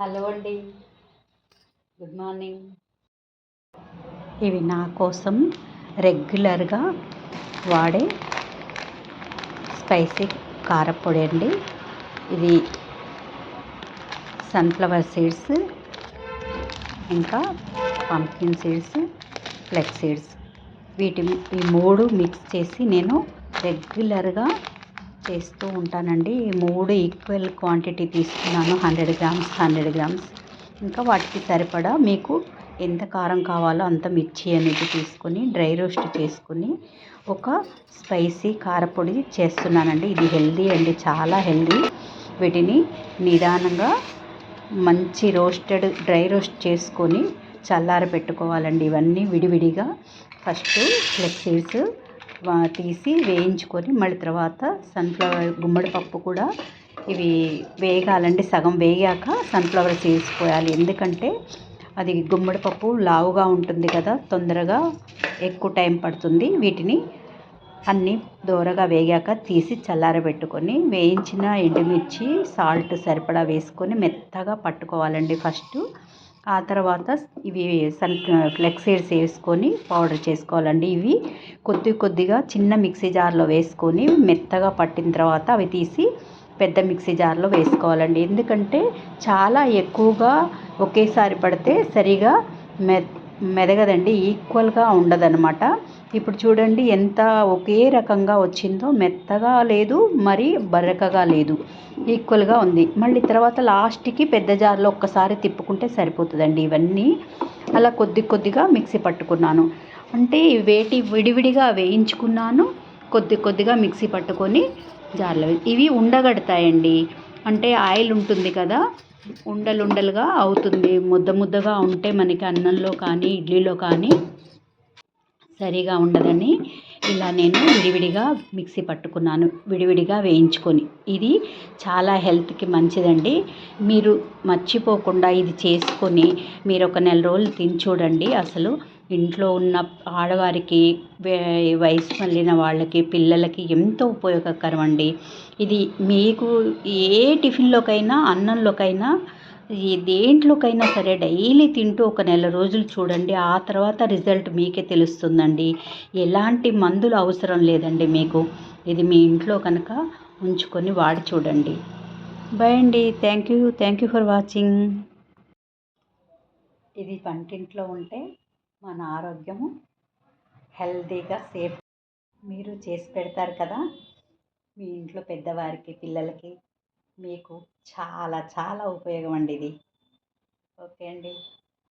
Hello అండి. Good morning. ఇవి నా కోసం రెగ్యులర్గా వాడే స్పైసీ కారపొడి అండి. ఇది సన్ఫ్లవర్ సీడ్స్ ఇంకా పంకిన్ సీడ్స్ ఫ్లెక్స్ సీడ్స్. వీటి ఈ మూడు మిక్స్ చేసి నేను రెగ్యులర్గా చేస్తూ ఉంటానండి. ఈ మూడు ఈక్వల్ క్వాంటిటీ తీసుకున్నాను. హండ్రెడ్ గ్రామ్స్ హండ్రెడ్ గ్రామ్స్ ఇంకా వాటికి సరిపడా మీకు ఎంత కారం కావాలో అంత మిర్చి అనేది తీసుకొని డ్రై రోస్ట్ చేసుకుని ఒక స్పైసీ కారపొడి చేస్తున్నానండి. ఇది హెల్దీ అండి చాలా హెల్దీ. వీటిని నిదానంగా మంచి రోస్టెడ్ డ్రై రోస్ట్ చేసుకొని చల్లారబెట్టుకోవాలండి. ఇవన్నీ విడివిడిగా ఫస్ట్ ఫ్లెక్సీస్ తీసి వేయించుకొని మళ్ళీ తర్వాత సన్ఫ్లవర్ గుమ్మడి పప్పు కూడా ఇవి వేగాలండి. సగం వేగాక సన్ఫ్లవర్ సీడ్స్ పోయాలి ఎందుకంటే అది గుమ్మడి పప్పు లావుగా ఉంటుంది కదా తొందరగా ఎక్కువ టైం పడుతుంది. వీటిని అన్నీ దూరగా వేగాక తీసి చల్లారబెట్టుకొని వేయించిన ఎండుమిర్చి సాల్ట్ సరిపడా వేసుకొని మెత్తగా పట్టుకోవాలండి ఫస్ట్. ఆ తర్వాత ఇవి సన్ ఫ్లెక్స్ సీడ్స్ వేసుకొని పౌడర్ చేసుకోవాలండి ఇవి. కొద్ది కొద్దిగా చిన్న మిక్సీ జార్లో వేసుకొని మెత్తగా పట్టిన తర్వాత అవి తీసి పెద్ద మిక్సీ జార్లో వేసుకోవాలండి. ఎందుకంటే చాలా ఎక్కువగా ఒకేసారి పడితే సరిగా మె మెదగదండి ఈక్వల్గా ఉండదన్నమాట. ఇప్పుడు చూడండి ఎంత ఒకే రకంగా వచ్చిందో మెత్తగా లేదు మరి బరకగా లేదు. ఈక్వల్గా ఉంది. మళ్ళీ తర్వాత లాస్ట్కి పెద్ద జార్లో ఒక్కసారి తిప్పుకుంటే సరిపోతుందండి ఇవన్నీ. అలా కొద్ది కొద్దిగా మిక్సీ పట్టుకున్నాను. అంటే వేటి విడివిడిగా వేయించుకున్నాను కొద్ది కొద్దిగా మిక్సీ పట్టుకొని జార్లో ఇవి ఉండగడతాయండి. అంటే ఆయిల్ ఉంటుంది కదా ఉండలుండలుగా అవుతుంది. ముద్ద ముద్దగా ఉంటే మనకి అన్నంలో కానీ ఇడ్లీలో కానీ సరిగా ఉండదని ఇలా నేను విడివిడిగా మిక్సీ పట్టుకున్నాను. విడివిడిగా వేయించుకొని. ఇది చాలా హెల్త్కి మంచిదండి. మీరు మర్చిపోకుండా ఇది చేసుకొని మీరు ఒక నెల రోజులు తిని చూడండి అసలు ఇంట్లో ఉన్న ఆడవారికి వయసు మళ్ళిన వాళ్ళకి పిల్లలకి ఎంతో ఉపయోగకరం అండి ఇది మీకు ఏ టిఫిన్లోకైనా అన్నంలోకైనా దేంట్లోకైనా సరే డైలీ తింటూ ఒక నెల రోజులు చూడండి ఆ తర్వాత రిజల్ట్ మీకే తెలుస్తుందండి. ఎలాంటి మందులు అవసరం లేదండి మీకు. ఇది మీ ఇంట్లో కనుక ఉంచుకొని వాడి చూడండి. బాయ్ అండి. Thank you thank you for watching ఇది వంటింట్లో ఉంటే మన ఆరోగ్యము హెల్తీగా సేఫ్ మీరు చేసి పెడతారు కదా. మీ ఇంట్లో పెద్దవారికి పిల్లలకి మీకు చాలా చాలా ఉపయోగం అండి ఇది. ఓకే అండి.